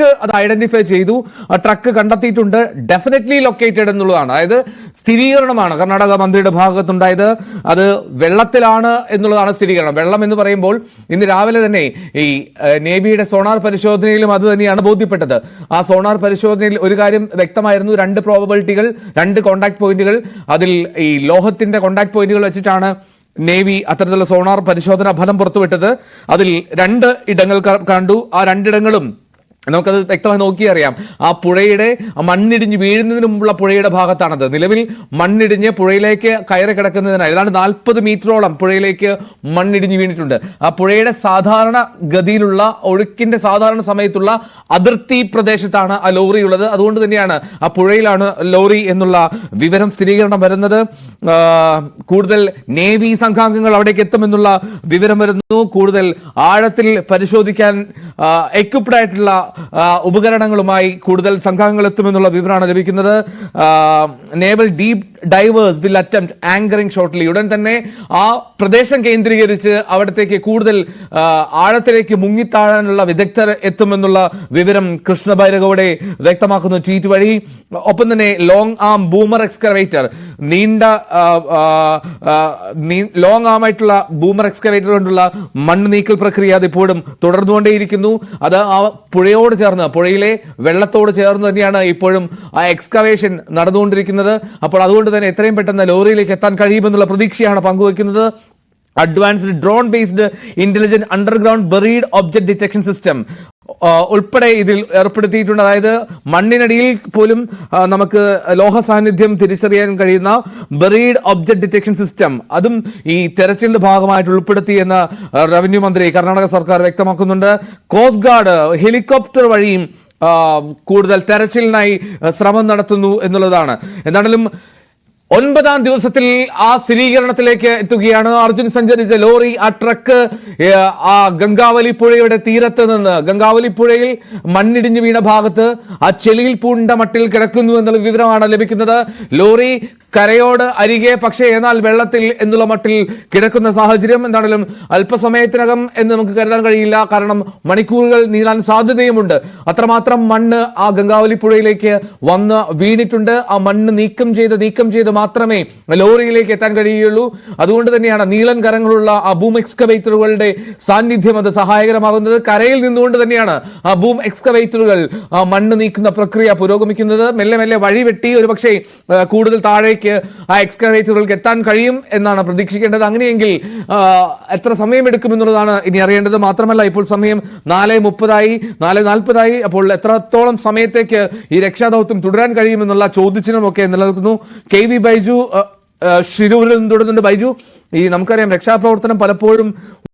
Truck അത് identify ചെയ്തു. ആ ട്രക്ക് കണ്ടെത്തിയിട്ടുണ്ട്. ഡെഫിനറ്റ്ലി ലൊക്കേറ്റഡ് എന്നുള്ളതാണ്. അതായത് സ്ഥിരീകരണമാണ്. കർണാടക മന്ത്രിയുടെ ഭാഗത്തുണ്ടായത്. അത് വെള്ളത്തിലാണ് എന്നുള്ളതാണ് സ്ഥിരീകരണം. വെള്ളം എന്ന് പറയുമ്പോൾ ഇന്ന് രാവിലെ തന്നെ ഈ നേവിയുടെ സോണാർ പരിശോധനയിലും അത് തന്നെയാണ് ബോധ്യപ്പെട്ടത്. ആ സോണാർ പരിശോധനയിൽ ഒരു കാര്യം വ്യക്തമായിരുന്നു. രണ്ട് പ്രോബബിലിറ്റികൾ രണ്ട് കോണ്ടാക്ട് പോയിന്റുകൾ അതിൽ ഈ ലോഹത്തിന്റെ കോണ്ടാക്ട് പോയിന്റുകൾ വെച്ചിട്ടാണ് നേവി അത്തരത്തിലുള്ള സോണാർ പരിശോധന ഫലം പുറത്തുവിട്ടത്. അതിൽ രണ്ട് ഇടങ്ങൾ കണ്ടു. ആ രണ്ടിടങ്ങളും നമുക്കത് വ്യക്തമായി നോക്കി അറിയാം ആ പുഴയുടെ മണ്ണിടിഞ്ഞ് വീഴുന്നതിന് മുമ്പുള്ള പുഴയുടെ ഭാഗത്താണത്. നിലവിൽ മണ്ണിടിഞ്ഞ് പുഴയിലേക്ക് കയറി കിടക്കുന്നതിനായി ഏതാണ്ട് നാൽപ്പത് മീറ്ററോളം പുഴയിലേക്ക് മണ്ണിടിഞ്ഞ് വീണിട്ടുണ്ട്. ആ പുഴയുടെ സാധാരണ ഗതിയിലുള്ള ഒഴുക്കിന്റെ സാധാരണ സമയത്തുള്ള അതിർത്തി പ്രദേശത്താണ് ആ ലോറി ഉള്ളത്. അതുകൊണ്ട് തന്നെയാണ് ആ പുഴയിലാണ് ലോറി എന്നുള്ള വിവരം സ്ഥിരീകരണം വരുന്നത്. കൂടുതൽ നേവി സംഘാംഗങ്ങൾ അവിടേക്ക് എത്തുമെന്നുള്ള വിവരം വരുന്നു. കൂടുതൽ ആഴത്തിൽ പരിശോധിക്കാൻ എക്വിപ്ഡ് ആയിട്ടുള്ള ഉപകരണങ്ങളുമായി കൂടുതൽ സംഘാംഗങ്ങൾ എത്തുമെന്നുള്ള വിവരമാണ് ലഭിക്കുന്നത്. Naval deep divers will attempt anchoring shortly ഉടൻ തന്നെ ആ പ്രദേശം കേന്ദ്രീകരിച്ച് അവിടത്തേക്ക് കൂടുതൽ ആഴത്തിലേക്ക് മുങ്ങിത്താഴാനുള്ള വിദഗ്ധർ എത്തുമെന്നുള്ള വിവരം കൃഷ്ണഭൈരവോടെ വ്യക്തമാക്കുന്ന. ട്വീറ്റ് വഴി ഒപ്പം തന്നെ ലോങ് ആം ബൂമർ എക്സ്കവേറ്റർ നീണ്ട ലോങ് ആം ആയിട്ടുള്ള ബൂമർ എക്സ്കവേറ്റർ കൊണ്ടുള്ള മണ്ണ് നീക്കൽ പ്രക്രിയ അത് ഇപ്പോഴും തുടർന്നുകൊണ്ടേയിരിക്കുന്നു. അത് ആ പുഴയോട് ചേർന്ന് പുഴയിലെ വെള്ളത്തോട് ചേർന്ന് തന്നെയാണ് ഇപ്പോഴും ആ എക്സ്കവേഷൻ നടന്നുകൊണ്ടിരിക്കുന്നത്. അപ്പോൾ അതുകൊണ്ട് തന്നെ എത്രയും പെട്ടെന്ന് ലോറിയിലേക്ക് എത്താൻ കഴിയുമെന്നുള്ള പ്രതീക്ഷയാണ് പങ്കുവെക്കുന്നത്. Advanced drone based intelligent underground buried object detection system ഉൾപ്പെടെ ഇതിൽ ഏർപ്പെടുത്തിയിട്ടുണ്ട്. അതായത് മണ്ണിനടിയിൽ പോലും നമുക്ക് ലോഹ സാന്നിധ്യം തിരിച്ചറിയാൻ കഴിയുന്ന ബറീഡ് ഒബ്ജക്ട് ഡിറ്റക്ഷൻ സിസ്റ്റം അതും ഈ തെരച്ചിലിന്റെ ഭാഗമായിട്ട് ഉൾപ്പെടുത്തി എന്ന് റവന്യൂ മന്ത്രി കർണാടക സർക്കാർ വ്യക്തമാക്കുന്നുണ്ട്. കോസ്റ്റ് ഗാർഡ് ഹെലികോപ്റ്റർ വഴിയും കൂടുതൽ തെരച്ചിലിനായി ശ്രമം നടത്തുന്നു എന്നുള്ളതാണ്. എന്താണെങ്കിലും ഒൻപതാം ദിവസത്തിൽ ആ സ്ഥിരീകരണത്തിലേക്ക് എത്തുകയാണ്. അർജുൻ സഞ്ചരിച്ച ലോറി ആ ട്രക്ക് ആ ഗംഗാവലി പുഴയുടെ തീരത്ത് നിന്ന് ഗംഗാവലി പുഴയിൽ മണ്ണിടിഞ്ഞു വീണ ഭാഗത്ത് ആ ചെളിയിൽ പൂണ്ട മട്ടിൽ കിടക്കുന്നു എന്നുള്ള വിവരമാണ് ലഭിക്കുന്നത്. ലോറി കരയോട് അരികെ പക്ഷേ എന്നാൽ വെള്ളത്തിൽ എന്നുള്ള മട്ടിൽ കിടക്കുന്ന സാഹചര്യം എന്താണെങ്കിലും അല്പസമയത്തിനകം എന്ന് നമുക്ക് കരുതാൻ കഴിയില്ല. കാരണം മണിക്കൂറുകൾ നീളാൻ സാധ്യതയുമുണ്ട്. അത്രമാത്രം മണ്ണ് ആ ഗംഗാവലി പുഴയിലേക്ക് വന്ന് വീണിട്ടുണ്ട്. ആ മണ്ണ് നീക്കം ചെയ്ത് നീക്കം ചെയ്ത് മാത്രമേ ലോറിയിലേക്ക് എത്താൻ കഴിയുകയുള്ളൂ. അതുകൊണ്ട് തന്നെയാണ് നീളൻ കരങ്ങളുള്ള ആ ബൂം എക്സ്കവേറ്ററുകളുടെ സാന്നിധ്യം അത് സഹായകരമാകുന്നത്. കരയിൽ നിന്നുകൊണ്ട് തന്നെയാണ് ആ ബൂം എക്സ്കവേറ്ററുകൾ ആ മണ്ണ് നീക്കുന്ന പ്രക്രിയ പുരോഗമിക്കുന്നത്. മെല്ലെ മെല്ലെ വഴി വെട്ടി ഒരുപക്ഷെ കൂടുതൽ താഴേക്ക് ആ എക്സ്കവേറ്ററുകൾക്ക് എത്താൻ കഴിയും എന്നാണ് പ്രതീക്ഷിക്കേണ്ടത്. അങ്ങനെയെങ്കിൽ എത്ര സമയമെടുക്കും എന്നുള്ളതാണ് ഇനി അറിയേണ്ടത്. മാത്രമല്ല ഇപ്പോൾ സമയം നാല് മുപ്പതായി നാല് നാൽപ്പതായി. അപ്പോൾ എത്രത്തോളം സമയത്തേക്ക് ഈ രക്ഷാദൗത്യം തുടരാൻ കഴിയുമെന്നുള്ള ചോദ്യചിഹ്നമൊക്കെ നിലനിൽക്കുന്നു കെ വി ബൈജു ശിരൂരിൽ നിന്ന് തുടരുന്നുണ്ട് ബൈജു. ഈ നമുക്കറിയാം രക്ഷാപ്രവർത്തനം പലപ്പോഴും